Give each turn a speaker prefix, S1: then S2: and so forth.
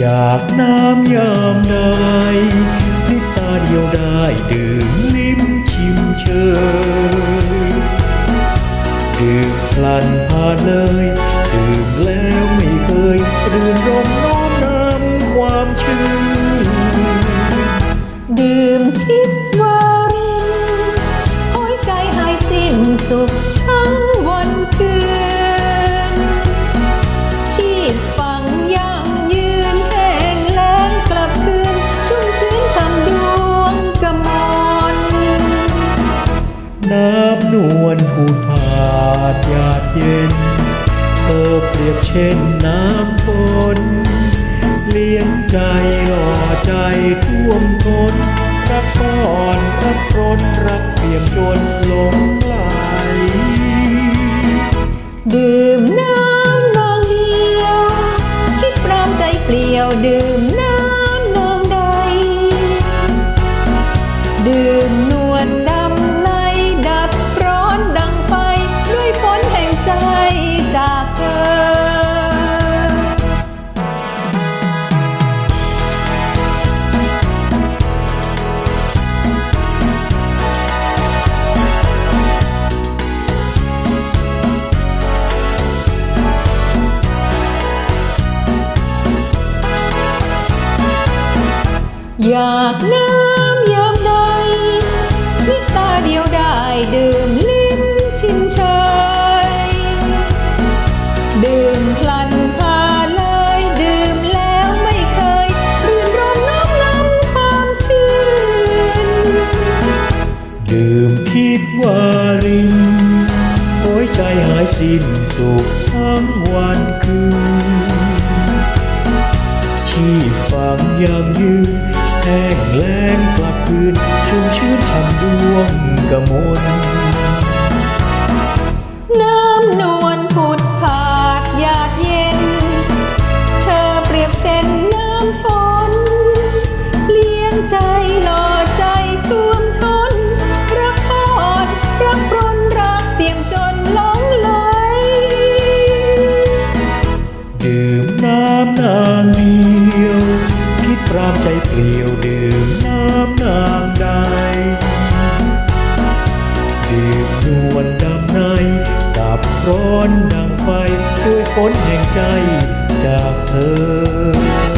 S1: อยากน้ำยามใดพริบตาเดียวได้ดื่มลิ้มชิมเชยดื่มพลันผ่านเลยดื่มแล้วไม่เคยรื่นรมน้อมนำความชื่น
S2: ดื่มทิพย์วารินห้อยใจหายสิ้นสุขทั้ง นวล
S1: ผูดผาดหยาดเย็นเธอเปรียบเช่นน้ำฝนเลี้ยงใจหล่อใจท่วมท้นรักก่อนรักรนรักเปี่ยมจนหลงไหล
S2: ดื่มน้ำนองเดียว คิดปรามใจเปลี่ยวดื่ม อยากน้ำยามใดพิตาเดียวได้ดื่มลิ้มชิมเชยดื่มพลันพาเลยดื่มแล้วไม่เคยรื่นรมน้ำน้ำความชื่น
S1: ดื่มคิดว่ารินโอยใจหายสิ้นสุขทั้งวันคืนชีพฟังยามยืน แห้งแล้งกลับคืนชุ่มชื้นทำดวงก
S2: ระมล
S1: น้ เดียวดื่มน้ำนางใดดื่มนวลดำในดับร้อนดังไฟด้วยฝนแห่งใจจากเธอ